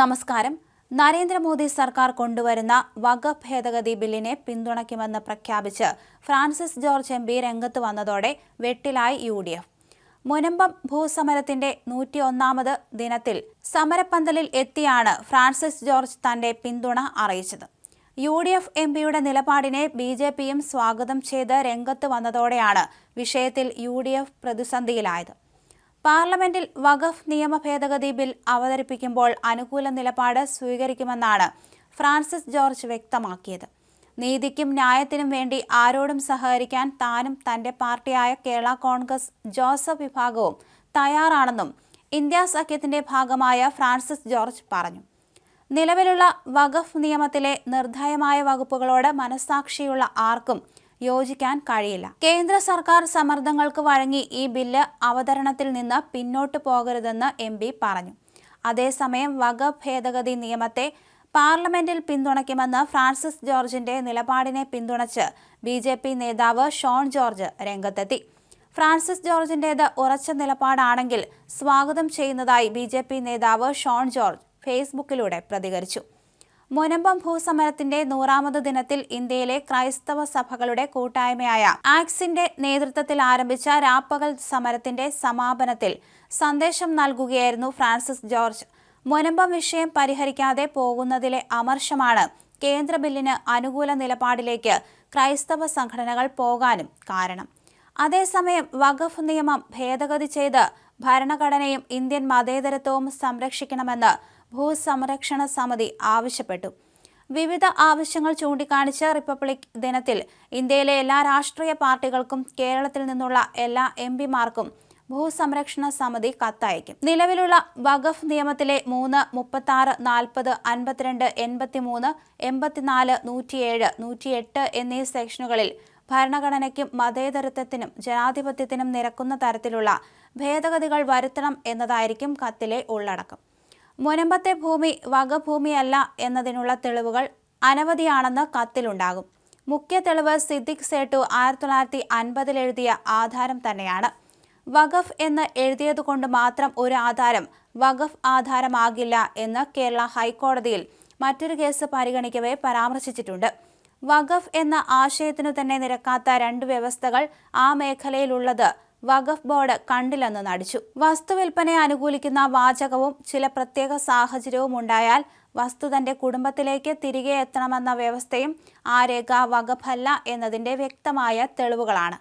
നമസ്കാരം. നരേന്ദ്രമോദി സർക്കാർ കൊണ്ടുവരുന്ന വക ഭേദഗതി ബില്ലിനെ പിന്തുണയ്ക്കുമെന്ന് പ്രഖ്യാപിച്ച് ഫ്രാൻസിസ് ജോർജ് എം പി രംഗത്ത് വന്നതോടെ വെട്ടിലായി യു ഡി എഫ്. മുനമ്പം ഭൂസമരത്തിന്റെ നൂറ്റിയൊന്നാമത് ദിനത്തിൽ സമരപ്പന്തലിൽ എത്തിയാണ് ഫ്രാൻസിസ് ജോർജ് തന്റെ പിന്തുണ അറിയിച്ചത്. യു ഡി എഫ് എം പിയുടെ നിലപാടിനെ ബി ജെ പിയും സ്വാഗതം ചെയ്ത് രംഗത്ത് വന്നതോടെയാണ് വിഷയത്തിൽ യു ഡി എഫ് പ്രതിസന്ധിയിലായത്. പാർലമെന്റിൽ വഖഫ് നിയമ ഭേദഗതി ബിൽ അവതരിപ്പിക്കുമ്പോൾ അനുകൂല നിലപാട് സ്വീകരിക്കുമെന്നാണ് ഫ്രാൻസിസ് ജോർജ് വ്യക്തമാക്കിയത്. നീതിക്കും ന്യായത്തിനും വേണ്ടി ആരോടും സഹകരിക്കാൻ താനും തന്റെ പാർട്ടിയായ കേരള കോൺഗ്രസ് ജോസഫ് വിഭാഗവും തയ്യാറാണെന്നും ഇന്ത്യ സഖ്യത്തിന്റെ ഭാഗമായ ഫ്രാൻസിസ് ജോർജ് പറഞ്ഞു. നിലവിലുള്ള വഖഫ് നിയമത്തിലെ നിർദ്ധയമായ വകുപ്പുകളോട് മനസാക്ഷിയുള്ള ആർക്കും യോജിക്കാൻ കഴിയില്ല. കേന്ദ്ര സർക്കാർ സമ്മർദ്ദങ്ങൾക്ക് വഴങ്ങി ഈ ബില്ല് അവതരണത്തിൽ നിന്ന് പിന്നോട്ട് പോകരുതെന്ന് എം പറഞ്ഞു. അതേസമയം വക ഭേദഗതി നിയമത്തെ പാർലമെന്റിൽ പിന്തുണയ്ക്കുമെന്ന് ഫ്രാൻസിസ് ജോർജിന്റെ നിലപാടിനെ പിന്തുണച്ച് ബി ജെ പി നേതാവ് ഷോൺ ജോർജ് രംഗത്തെത്തി. ഫ്രാൻസിസ് ജോർജിന്റേത് ഉറച്ച നിലപാടാണെങ്കിൽ സ്വാഗതം ചെയ്യുന്നതായി ബി നേതാവ് ഷോൺ ജോർജ് ഫേസ്ബുക്കിലൂടെ പ്രതികരിച്ചു. മുനമ്പം ഭൂസമരത്തിന്റെ നൂറാമത് ദിനത്തിൽ ഇന്ത്യയിലെ ക്രൈസ്തവ സഭകളുടെ കൂട്ടായ്മയായ ആക്സിന്റെ നേതൃത്വത്തിൽ ആരംഭിച്ച രാപ്പകൽ സമരത്തിന്റെ സമാപനത്തിൽ സന്ദേശം നൽകുകയായിരുന്നു ഫ്രാൻസിസ് ജോർജ്. മുനമ്പം വിഷയം പരിഹരിക്കാതെ പോകുന്നതിലെ അമർഷമാണ് കേന്ദ്ര ബില്ലിന് അനുകൂല നിലപാടിലേക്ക് ക്രൈസ്തവ സംഘടനകൾ പോകാനും കാരണം. അതേസമയം വഖഫ് നിയമം ഭേദഗതി ചെയ്ത് ഭരണഘടനയും ഇന്ത്യൻ മതേതരത്വവും സംരക്ഷിക്കണമെന്ന് ഭൂസംരക്ഷണ സമിതി ആവശ്യപ്പെട്ടു. വിവിധ ആവശ്യങ്ങൾ ചൂണ്ടിക്കാണിച്ച് റിപ്പബ്ലിക് ദിനത്തിൽ ഇന്ത്യയിലെ എല്ലാ രാഷ്ട്രീയ പാർട്ടികൾക്കും കേരളത്തിൽ നിന്നുള്ള എല്ലാ എം പിമാർക്കും ഭൂസംരക്ഷണ സമിതി കത്തയക്കും. നിലവിലുള്ള വഖഫ് നിയമത്തിലെ മൂന്ന് മുപ്പത്തി ആറ് നാൽപ്പത് അൻപത്തിരണ്ട് എൺപത്തിമൂന്ന് എൺപത്തിനാല് നൂറ്റിയേഴ് നൂറ്റിയെട്ട് എന്നീ സെക്ഷനുകളിൽ ഭരണഘടനയ്ക്കും മതേതരത്വത്തിനും ജനാധിപത്യത്തിനും നിരക്കുന്ന തരത്തിലുള്ള ഭേദഗതികൾ വരുത്തണം എന്നതായിരിക്കും കത്തിലെ ഉള്ളടക്കം. മുനമ്പത്തെ ഭൂമി വകഭൂമിയല്ല എന്നതിനുള്ള തെളിവുകൾ അനവധിയാണെന്ന് കത്തിലുണ്ടാകും. മുഖ്യ തെളിവ് സിദ്ദിഖ് സേട്ടു ആയിരത്തി തൊള്ളായിരത്തി അൻപതിൽ എഴുതിയ ആധാരം തന്നെയാണ്. വഖഫ് എന്ന് എഴുതിയതുകൊണ്ട് മാത്രം ഒരു ആധാരം വഖഫ് ആധാരമാകില്ല എന്ന് കേരള ഹൈക്കോടതിയിൽ മറ്റൊരു കേസ് പരിഗണിക്കവേ പരാമർശിച്ചിട്ടുണ്ട്. വഖഫ് എന്ന ആശയത്തിനു തന്നെ നിരക്കാത്ത രണ്ട് വ്യവസ്ഥകൾ ആ മേഖലയിലുള്ളത് വഖഫ് ബോർഡ് കണ്ടില്ലെന്ന് നടിച്ചു. വസ്തുവിൽപ്പനയെ അനുകൂലിക്കുന്ന വാചകവും ചില പ്രത്യേക സാഹചര്യവും ഉണ്ടായാൽ വസ്തു തന്റെ കുടുംബത്തിലേക്ക് തിരികെ എത്തണമെന്ന വ്യവസ്ഥയും ആ രേഖ വഖഫല്ല എന്നതിന്റെ വ്യക്തമായ തെളിവുകളാണ്.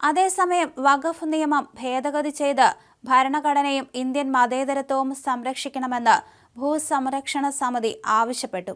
അതേസമയം വഖഫ് നിയമം ഭേദഗതി ചെയ്ത് ഭരണഘടനയും ഇന്ത്യൻ മതേതരത്വവും സംരക്ഷിക്കണമെന്ന് ഭൂസംരക്ഷണ സമിതി ആവശ്യപ്പെട്ടു.